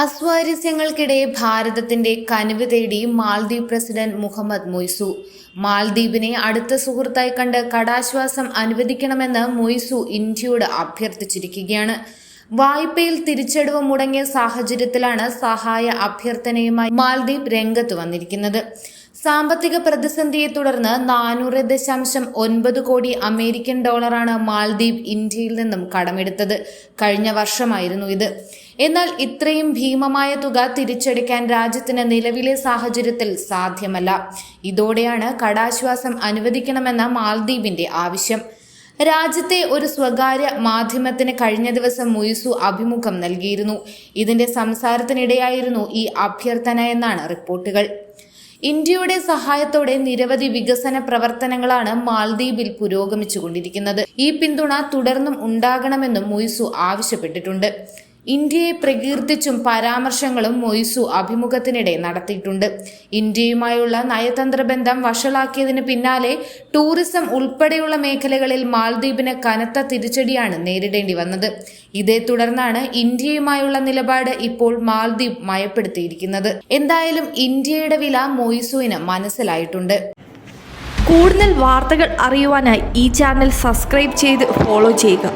അസ്വാരസ്യങ്ങൾക്കിടെ ഭാരതത്തിന്റെ കനിവ് തേടി മാൽദ്വീപ് പ്രസിഡന്റ് മുഹമ്മദ് മൊയ്സു. മാൽദ്വീപിനെ അടുത്ത സുഹൃത്തായി കണ്ട് കടാശ്വാസം അനുവദിക്കണമെന്ന് മൊയ്സു ഇന്ത്യയോട് അഭ്യർത്ഥിച്ചിരിക്കുകയാണ്. വായ്പയിൽ തിരിച്ചടവ് മുടങ്ങിയ സാഹചര്യത്തിലാണ് സഹായ അഭ്യർത്ഥനയുമായി മാൽദ്വീപ് രംഗത്ത് വന്നിരിക്കുന്നത്. സാമ്പത്തിക പ്രതിസന്ധിയെ തുടർന്ന് നാനൂറ് ദശാംശം ഒൻപത് കോടി അമേരിക്കൻ ഡോളറാണ് മാൽദ്വീപ് ഇന്ത്യയിൽ നിന്നും കടമെടുത്തത്. കഴിഞ്ഞ വർഷമായിരുന്നു ഇത്. എന്നാൽ ഇത്രയും ഭീമമായ തുക തിരിച്ചെടുക്കാൻ രാജ്യത്തിന് നിലവിലെ സാഹചര്യത്തിൽ സാധ്യമല്ല. ഇതോടെയാണ് കടാശ്വാസം അനുവദിക്കണമെന്ന മാൽദ്വീപിന്റെ ആവശ്യം. രാജ്യത്തെ ഒരു സ്വകാര്യ മാധ്യമത്തിന് കഴിഞ്ഞ ദിവസം മുയിസു അഭിമുഖം നൽകിയിരുന്നു. ഇതിന്റെ സംസാരത്തിനിടെയായിരുന്നു ഈ അഭ്യർത്ഥന എന്നാണ് റിപ്പോർട്ടുകൾ. ഇന്ത്യയുടെ സഹായത്തോടെ നിരവധി വികസന പ്രവർത്തനങ്ങളാണ് മാൽദ്വീപിൽ പുരോഗമിച്ചുകൊണ്ടിരിക്കുന്നത്. ഈ പിന്തുണ തുടർന്നും ഉണ്ടാകണമെന്നും മുയിസു ആവശ്യപ്പെട്ടിട്ടുണ്ട്. ഇന്ത്യയെ പ്രകീർത്തിച്ചും പരാമർശങ്ങളും മൊയ്സു അഭിമുഖത്തിനിടെ നടത്തിയിട്ടുണ്ട്. ഇന്ത്യയുമായുള്ള നയതന്ത്ര ബന്ധം വഷളാക്കിയതിന് പിന്നാലെ ടൂറിസം ഉൾപ്പെടെയുള്ള മേഖലകളിൽ മാൽദ്വീപിന് കനത്ത തിരിച്ചടിയാണ് നേരിടേണ്ടി വന്നത്. ഇതേ തുടർന്നാണ് ഇന്ത്യയുമായുള്ള നിലപാട് ഇപ്പോൾ മാൽദ്വീപ് മയപ്പെടുത്തിയിരിക്കുന്നത്. എന്തായാലും ഇന്ത്യയുടെ വില മൊയ്സുവിന് മനസ്സിലായിട്ടുണ്ട്. കൂടുതൽ വാർത്തകൾ അറിയുവാനായി ഈ ചാനൽ സബ്സ്ക്രൈബ് ചെയ്ത് ഫോളോ ചെയ്യുക.